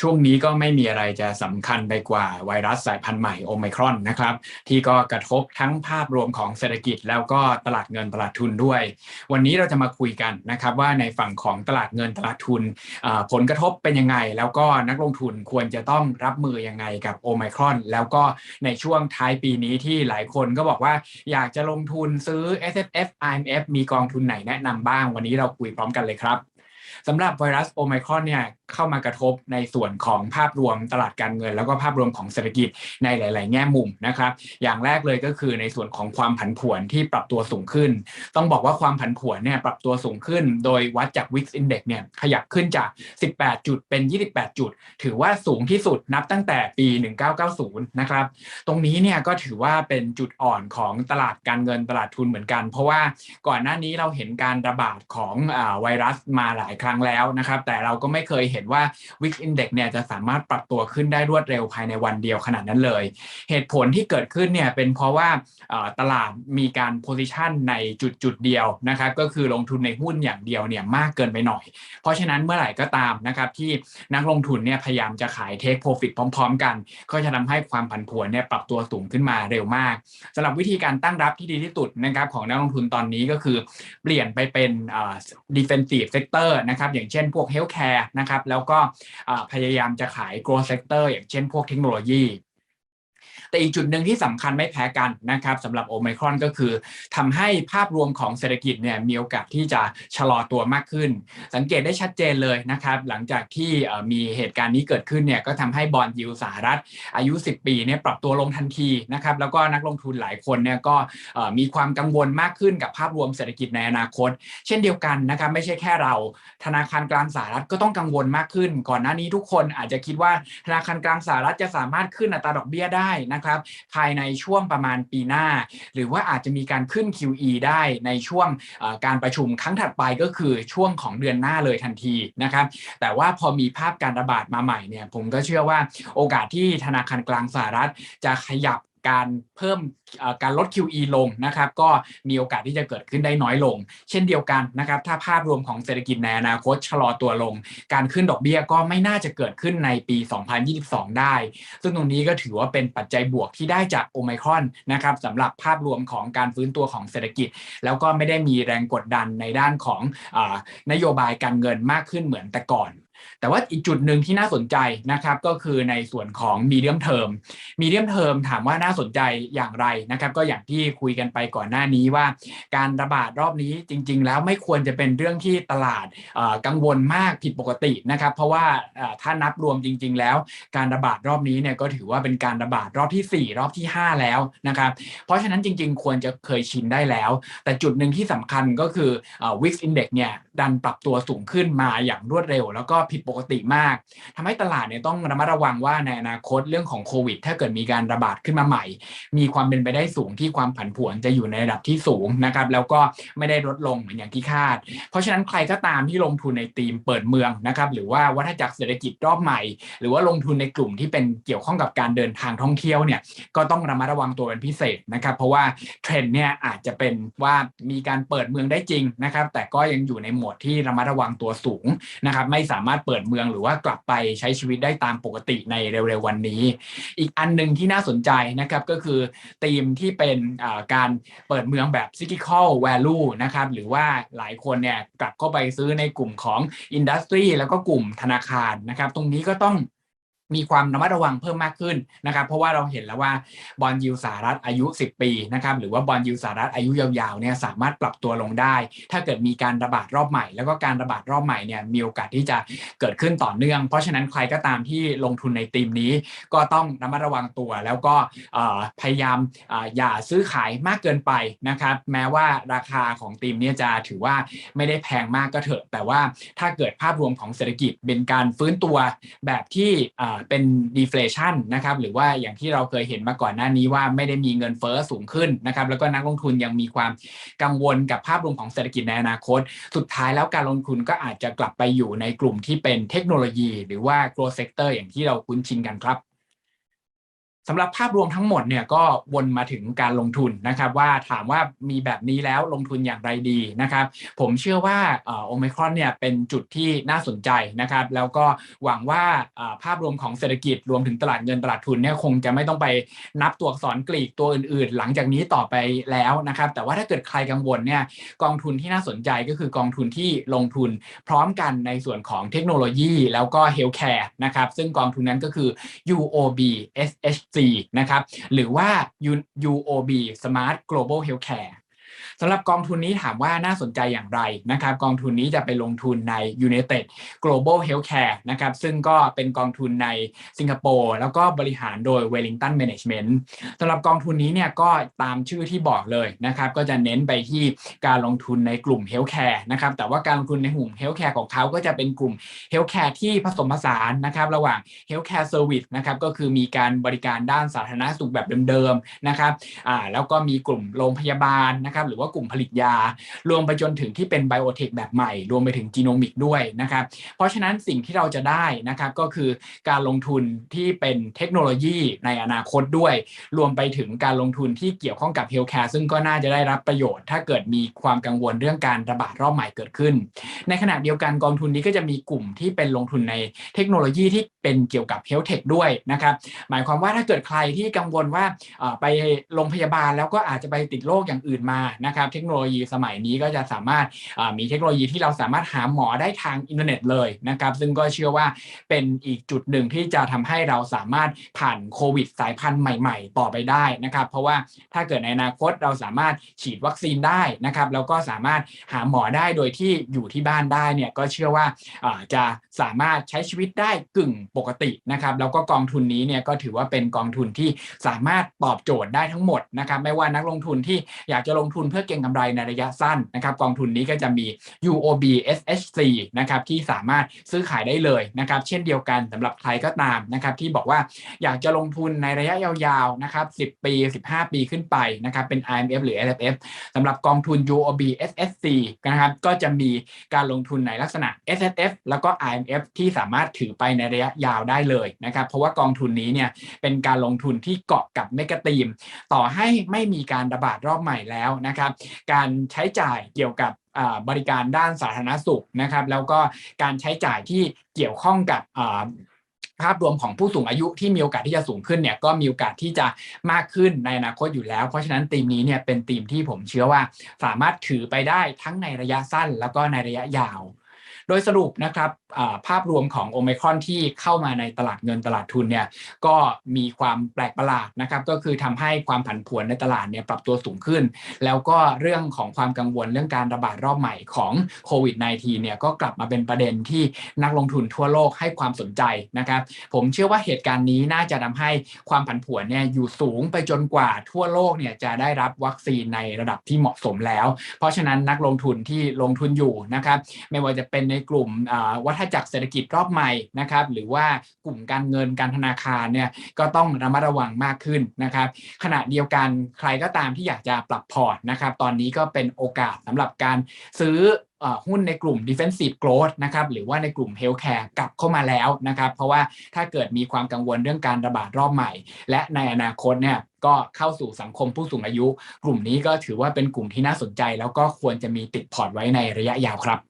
ช่วงนี้ก็ไม่มีอะไรจะสำคัญไปกว่าไวรัสสายพันธุ์ใหม่โอไมครอนนะครับ ที่ก็กระทบทั้งภาพรวมของเศรษฐกิจแล้วก็ตลาดเงินตลาดทุนด้วย วันนี้เราจะมาคุยกันนะครับว่าในฝั่งของตลาดเงินตลาดทุนผลกระทบเป็นยังไง แล้วก็นักลงทุนควรจะต้องรับมือยังไงกับโอไมครอนแล้วก็ในช่วงท้ายปีนี้ที่หลายคนก็บอกว่าอยากจะลงทุนซื้อ S F F I M F มีกองทุนไหนแนะนำบ้าง วันนี้เราคุยพร้อมกันเลยครับสำหรับไวรัสโอไมครอนเนี่ย เข้ามากระทบในส่วนของภาพรวมตลาดการเงิน แล้วก็ภาพรวมของเศรษฐกิจในหลาย ๆ แง่มุมนะครับ อย่างแรกเลยก็คือในส่วนของความผันผวนที่ปรับตัวสูงขึ้น ต้องบอกว่าความผันผวนเนี่ยปรับตัวสูงขึ้น โดยวัดจาก Wix Index เนี่ยขยับขึ้นจาก 18 จุดเป็น 28 จุด ถือว่าสูงที่สุดนับตั้งแต่ปี 1990 นะครับ ตรงนี้เนี่ยก็ถือว่าเป็นจุดอ่อนของตลาดการเงินตลาดทุนเหมือนกัน เพราะว่าก่อนหน้านี้เราเห็นการระบาดของไวรัสมาหลายครั้งแล้วนะครับ แต่เราก็ไม่เคยเห็นว่า Wix Index เนี่ยจะสามารถปรับตัวขึ้นได้รวดเร็วภายในวันเดียวขนาดนั้นเลย เหตุผลที่เกิดขึ้นเนี่ยเป็นเพราะว่าตลาดมีการ position ในจุดจุดเดียวนะครับก็คือลงทุนในหุ้นอย่างเดียวเนี่ยมากเกินไปหน่อย เพราะฉะนั้นเมื่อไหร่ก็ตามนะครับที่นักลงทุนเนี่ยพยายามจะขาย take profit พร้อม ๆ กัน ก็จะทำให้ความผันผวนเนี่ยปรับตัวสูงขึ้นมาเร็วมากสำหรับวิธีการตั้งรับที่ดีที่สุดนะครับของนักลงทุนตอนนี้ก็คือเปลี่ยนไปเป็น defensive sector นะครับอย่างเช่นพวก healthcare นะครับแล้วก็พยายามจะขาย growth sector อย่างเช่นพวกเทคโนโลยี แต่อีกจุดหนึ่งที่สำคัญไม่แพ้กันนะครับสำหรับโอไมครอนก็คือทำให้ภาพรวมของเศรษฐกิจเนี่ยมีโอกาสที่จะชะลอตัวมากขึ้น สังเกตได้ชัดเจนเลยนะครับ หลังจากที่มีเหตุการณ์นี้เกิดขึ้นเนี่ยก็ทำให้บอลยิวสหรัฐ อายุ 10 ปีเนี่ยปรับตัวลงทันทีนะครับแล้วก็นักลงทุนหลายคนเนี่ยก็มีความกังวลมากขึ้นกับภาพรวมเศรษฐกิจในอนาคต เช่นเดียวกันนะครับไม่ใช่แค่เรา ธนาคารกลางสหรัฐก็ต้องกังวลมากขึ้น ก่อนหน้านี้ทุกคนอาจจะคิดว่าธนาคารกลางสหรัฐจะสามารถขึ้นอัตราดอกเบี้ยได้นะครับ ภายในช่วงประมาณปีหน้า หรือว่าอาจจะมีการขึ้น QE ได้ในช่วงการประชุมครั้งถัดไปก็คือช่วงของเดือนหน้าเลยทันทีนะครับ แต่ว่าพอมีภาพการระบาดมาใหม่เนี่ยผมก็เชื่อว่าโอกาสที่ธนาคารกลางสหรัฐจะขยับ การเพิ่มการลด QE ลงนะครับก็มีโอกาสที่จะเกิดขึ้นได้น้อยลง เช่นเดียวกันนะครับถ้าภาพรวมของเศรษฐกิจในอนาคตชะลอตัวลง การขึ้นดอกเบี้ยก็ไม่น่าจะเกิดขึ้นในปี 2022 ได้ ซึ่งตรงนี้ก็ถือว่าเป็นปัจจัยบวกที่ได้จากโอไมครอนนะครับสำหรับภาพรวมของการฟื้นตัวของเศรษฐกิจ แล้วก็ไม่ได้มีแรงกดดันในด้านของอนโยบายการเงินมากขึ้นเหมือนแต่ก่อน แต่ว่าอีกจุดหนึ่งที่น่าสนใจนะครับก็คือในส่วนของมีเดียมเทอมมีเดียมเทอมถามว่าน่าสนใจอย่างไรนะครับก็อย่างที่คุยกันไปก่อนหน้านี้ว่า การระบาดรอบนี้จริง ๆ แล้วไม่ควรจะเป็นเรื่องที่ตลาดกังวลมากผิดปกตินะครับเพราะว่าถ้านับรวมจริง ๆ แล้ว การระบาดรอบนี้เนี่ยก็ถือว่าเป็นการระบาดรอบที่ 4 รอบที่ 5 แล้วนะครับเพราะฉะนั้นจริง ๆ ควรจะเคยชินได้แล้ว แต่จุดหนึ่งที่สำคัญก็คือ Wix Index เนี่ยดันปรับตัวสูงขึ้นมาอย่างรวดเร็ว แล้วก็ผิดปกติมากทำให้ตลาดเนี่ยต้องระมัดระวังว่าในอนาคตเรื่องของโควิด ถ้าเกิดมีการระบาดขึ้นมาใหม่ มีความเป็นไปได้สูงที่ความผันผวนจะอยู่ในระดับที่สูงนะครับแล้วก็ไม่ได้ลดลงเหมือนอย่างที่คาด เพราะฉะนั้นใครก็ตามที่ลงทุนในธีมเปิดเมืองนะครับหรือว่าวัฏจักรเศรษฐกิจรอบใหม่ หรือว่าลงทุนในกลุ่มที่เป็นเกี่ยวข้องกับการเดินทางท่องเที่ยวเนี่ยก็ต้องระมัดระวังตัวเป็นพิเศษนะครับเพราะว่าเทรนด์เนี่ยอาจจะเป็นว่ามีการเปิดเมืองได้จริงนะครับแต่ก็ยังอยู่ในหมดที่ระมัดระวังตัวสูงนะครับไม่สามารถเปิดเมืองหรือว่ากลับไปใช้ชีวิตได้ตามปกติในเร็วๆวันนี้ อีกอันหนึ่งที่น่าสนใจนะครับก็คือธีมที่เป็นการเปิดเมืองแบบ cyclical value นะครับหรือว่าหลายคนเนี่ยกลับเข้าไปซื้อในกลุ่มของอินดัสทรีแล้วก็กลุ่มธนาคารนะครับ ตรงนี้ก็ต้อง มีความระมัดระวังเพิ่มมากขึ้นนะครับ เพราะว่าเราเห็นแล้วว่าบอลยูสหรัฐอายุ 10 ปีนะครับหรือว่าบอลยูสหรัฐอายุยาวๆเนี่ยสามารถปรับตัวลงได้ ถ้าเกิดมีการระบาดรอบใหม่ แล้วก็การระบาดรอบใหม่เนี่ยมีโอกาสที่จะเกิดขึ้นต่อเนื่อง เพราะฉะนั้นใครก็ตามที่ลงทุนในธีมนี้ก็ต้องระมัดระวังตัวแล้วก็พยายามอย่าซื้อขายมากเกินไปนะครับ แม้ว่าราคาของธีมนี้จะถือว่าไม่ได้แพงมากก็เถอะ แต่ว่าถ้าเกิดภาพรวมของเศรษฐกิจเป็นการฟื้นตัวแบบที่เป็นดีเฟลชันนะครับหรือว่าอย่างที่เราเคยเห็นมาก่อนหน้านี้ว่าไม่ได้มีเงินเฟ้อสูงขึ้นนะครับแล้วก็นักลงทุนยังมีความกังวลกับภาพรวมของเศรษฐกิจในอนาคต สุดท้ายแล้วการลงทุนก็อาจจะกลับไปอยู่ในกลุ่มที่เป็นเทคโนโลยี หรือว่า growth sector อย่างที่เราคุ้นชินกันครับ สำหรับภาพรวมทั้งหมดเนี่ยก็วนมาถึงการลงทุนนะครับว่าถามว่ามีแบบนี้แล้วลงทุนอย่างไรดีนะครับ ผมเชื่อว่าโอมิครอนเนี่ยเป็นจุดที่น่าสนใจนะครับ แล้วก็หวังว่าภาพรวมของเศรษฐกิจรวมถึงตลาดเงินตลาดทุนเนี่ยคงจะไม่ต้องไปนับตัวอักษรกรีกตัวอื่นๆ หลังจากนี้ต่อไปแล้วนะครับ แต่ว่าถ้าเกิดใครกังวลเนี่ยกองทุนที่น่าสนใจก็คือกองทุนที่ลงทุนพร้อมกันในส่วนของเทคโนโลยี แล้วก็เฮลท์แคร์นะครับซึ่งกองทุนนั้นก็คือ UOB SH 4นะครับหรือว่า UOB Smart Global Healthcare สำหรับกองทุนนี้ถามว่าน่าสนใจอย่างไรนะครับ กองทุนนี้จะไปลงทุนใน United Global Healthcare นะครับซึ่งก็เป็นกองทุนในสิงคโปร์แล้วก็บริหารโดย Wellington Management สำหรับกองทุนนี้เนี่ยก็ตามชื่อที่บอกเลยนะครับก็จะเน้นไปที่การลงทุนในกลุ่ม Healthcare นะครับแต่ว่าการลงทุนในกลุ่ม Healthcare ของเขาก็จะเป็นกลุ่ม Healthcare ที่ผสมผสานนะครับระหว่าง Healthcare Service นะครับก็คือมีการบริการด้านสาธารณสุขแบบเดิมๆนะครับอ่าแล้วก็มีกลุ่มโรงพยาบาลนะครับหรือว่ากลุ่มผลิตยา รวมไปจนถึงที่เป็นไบโอเทคแบบใหม่ รวมไปถึงจีโนมิกด้วยนะครับ เพราะฉะนั้นสิ่งที่เราจะได้นะครับก็คือการลงทุนที่เป็นเทคโนโลยีในอนาคตด้วย รวมไปถึงการลงทุนที่เกี่ยวข้องกับเฮลท์แคร์ซึ่งก็น่าจะได้รับประโยชน์ ถ้าเกิดมีความกังวลเรื่องการระบาดรอบใหม่เกิดขึ้น ในขณะเดียวกันกองทุนนี้ก็จะมีกลุ่มที่เป็นลงทุนในเทคโนโลยีที่เป็นเกี่ยวกับเฮลท์เทคด้วยนะครับ หมายความว่าถ้าเกิดใครที่กังวลว่าไปโรงพยาบาลแล้วก็อาจจะไปติดโรคอย่างอื่นมานะครับเทคโนโลยีสมัยนี้ก็จะสามารถมีเทคโนโลยีที่เราสามารถหาหมอได้ทางอินเทอร์เน็ตเลยนะครับซึ่งก็เชื่อว่าเป็นอีกจุดหนึ่งที่จะทำให้เราสามารถผ่านโควิดสายพันธุ์ใหม่ ๆ ต่อไปได้นะครับเพราะว่าถ้าเกิดในอนาคตเราสามารถฉีดวัคซีนได้นะครับแล้วก็สามารถหาหมอได้โดยที่อยู่ที่บ้านได้เนี่ยก็เชื่อว่าอ่าจะสามารถใช้ชีวิตได้กึ่งปกตินะครับแล้วก็กองทุนนี้เนี่ยก็ถือว่าเป็นกองทุนที่สามารถตอบโจทย์ได้ทั้งหมดนะครับไม่ว่านักลงทุนที่อยากจะลงทุนเพื่อเก็งกำไรในระยะสั้นนะครับกองทุนนี้ก็จะมี UOB SHC นะครับที่สามารถซื้อขายได้เลยนะครับเช่นเดียวกันสำหรับใครก็ตามนะครับที่บอกว่าอยากจะลงทุนในระยะยาวๆนะครับ10 ปี 15 ปีขึ้นไปนะครับเป็น IMF หรือ LFF สำหรับกองทุน UOB SSC นะครับก็จะมีการลงทุนในลักษณะ S F แล้วก็ IMF ที่สามารถถือไปในระยะยาวได้เลยนะครับเพราะว่ากองทุนนี้เนี่ยเป็นการลงทุนที่เกาะกับเมกะตีม ต่อให้ไม่มีการระบาดรอบใหม่แล้วนะครับการใช้จ่ายเกี่ยวกับบริการด้านสาธารณสุขนะครับ แล้วก็การใช้จ่ายที่เกี่ยวข้องกับภาพรวมของผู้สูงอายุที่มีโอกาสที่จะสูงขึ้นเนี่ยก็มีโอกาสที่จะมากขึ้นในอนาคตอยู่แล้ว เพราะฉะนั้นธีมนี้เนี่ยเป็นธีมที่ผมเชื่อว่าสามารถถือไปได้ทั้งในระยะสั้นแล้วก็ในระยะยาว โดยสรุปนะครับภาพรวมของโอ i ครอนที่เข้ามาในตลาดเงินตลาดทุนเนี่ยก็มีความแปลกประหลาดนะครับก็คือทำให้ความผันผวนในตลาดเนี่ยปรับตัวสูงขึ้น แล้วก็เรื่องของความกังวลเรื่องการระบาดรอบใหม่ของโควิด -19 เนี่ยก็กลับมาเป็นประเด็นที่นักลงทุนทั่วโลกให้ความสนใจนะครับผมเชื่อว่าเหตุการณ์นี้น่าจะทำให้ความผันผวนเนี่ยอยู่สูงไปจนกว่าทั่วโลกเนี่ยจะได้รับวัคซีนในระดับที่เหมาะสมแล้ว เพราะฉะนั้นนักลงทุนที่ลงทุนอยู่นะครับไม่ว่าจะเป็นในกลุ่มวัฏจักรเศรษฐกิจรอบใหม่นะครับหรือว่ากลุ่มการเงินการธนาคารเนี่ยก็ต้องระมัดระวังมากขึ้นนะครับ ขณะเดียวกันใครก็ตามที่อยากจะปรับพอร์ตนะครับตอนนี้ก็เป็นโอกาสสำหรับการซื้อเอ่อหุ้นในกลุ่ม defensive growth นะครับหรือว่าในกลุ่ม healthcare กลับเข้ามาแล้วนะครับเพราะว่าถ้าเกิดมีความกังวลเรื่องการระบาดรอบใหม่ และในอนาคตเนี่ยก็เข้าสู่สังคมผู้สูงอายุ กลุ่มนี้ก็ถือว่าเป็นกลุ่มที่น่าสนใจ แล้วก็ควรจะมีติดพอร์ตไว้ในระยะยาวครับ